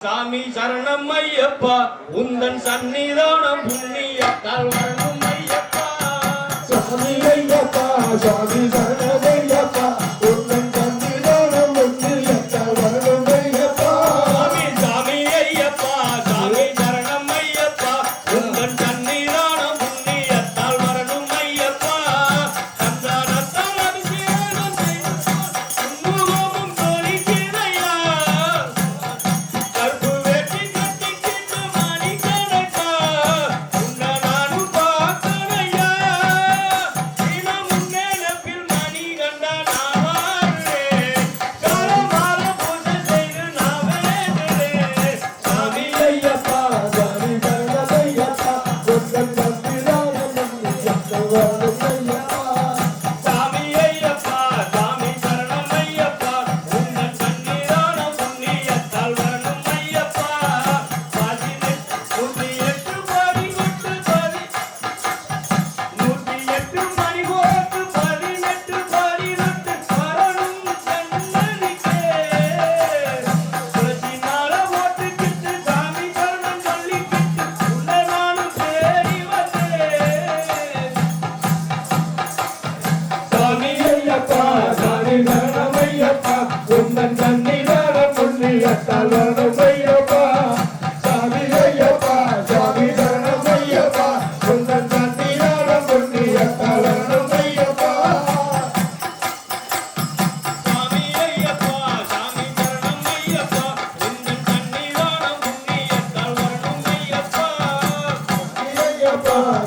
சாமி சரணம் ஐயப்பா. உந்தன் சன்னிதானம் புண்ணியத்தால் வரணும் ஐயப்பா. சாமி ஐயப்பா சாமி Papa.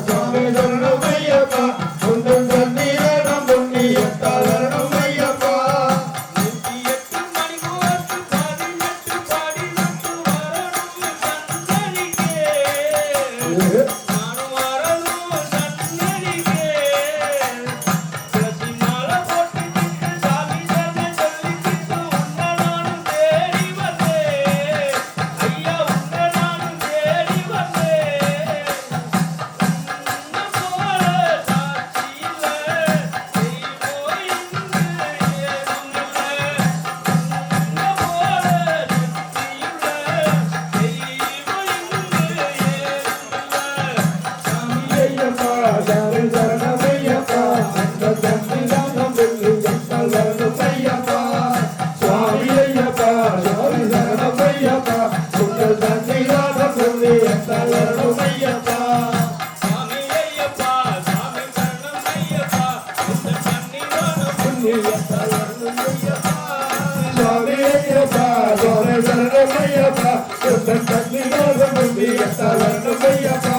గణపతి గణపతి గణపతి